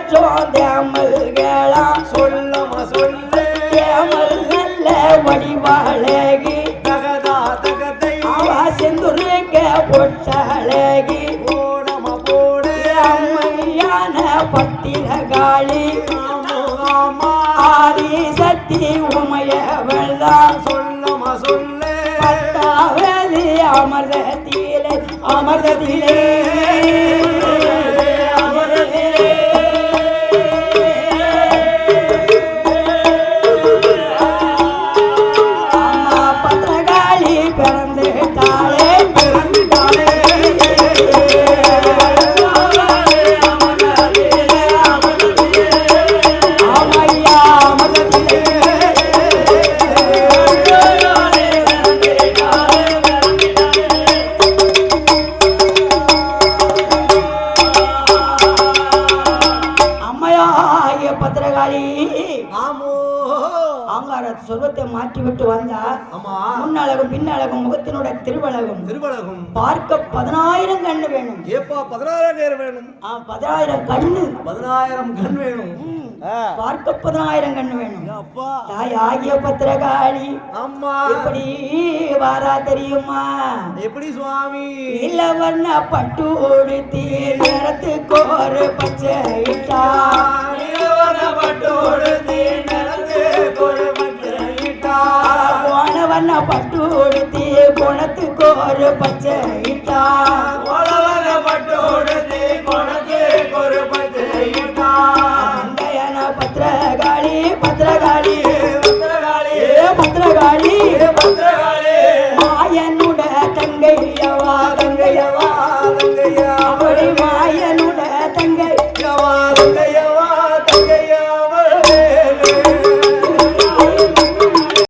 பெற்றோம் தேமல்களாம் சொல்லமா சொல்லு. தேமல் நல்ல வடிவாழகி தகதா தகதை. அவ செந்துருங்க பொட்டழகி போடமா போடு. அம்மையான ஆமா ஆதி சக்தி உமையவள்தான். சொல்லமா சொல்லு. பட்டாவேலி அமர்தத்திலே அமர்தத்திலே Bye. பத்திரகாளி ஆமோ. ஆங்கார சொர்வத்தை மாற்றி விட்டு வந்தா ஆமா. முன்னழகும் பின்னழகும் முகத்தினுடைய திருவழகும். திருவழகும். பார்க்க பதினாயிரம் கண்ணு வேணும். ஏப்பா பதினாயிரம் பேர் வேணும். ஆ, பதினாயிரம் கண்ணு. பதினாயிரம் கண் வேணும். பார்க்க பதினாயிரம் கண்ணு வேணும். தாய் ஆகிய பத்திரகாளி. அம்மா எப்படி வாரா தெரியுமா? எப்படி சுவாமி? இளவண்ண பட்டு உடுத்தி நிறத்துக்கு ஒரு பச்சை ಒಲವನ ಪಟ್ಟು ಹೊಡಿತಿ ಕೊಣತು ಕೋರು ಪಚ್ಚೆ ಇಟ್ಟ ಒಲವನ ಪಟ್ಟು ಹೊಡಿತಿ ಕೊಣತೆ ಕೋರು ಪಚ್ಚೆ ಇಟ್ಟ ಮಂಡಯನ ಪತ್ರ ಗಾಳಿ ಪತ್ರ ಗಾಳಿ ಪತ್ರ ಗಾಳಿ ಪತ್ರ ಗಾಳಿ ಪತ್ರ ಗಾಳಿ ಮಾಯನುಡ ತಂಗೈಯವ ತಂಗೈಯವ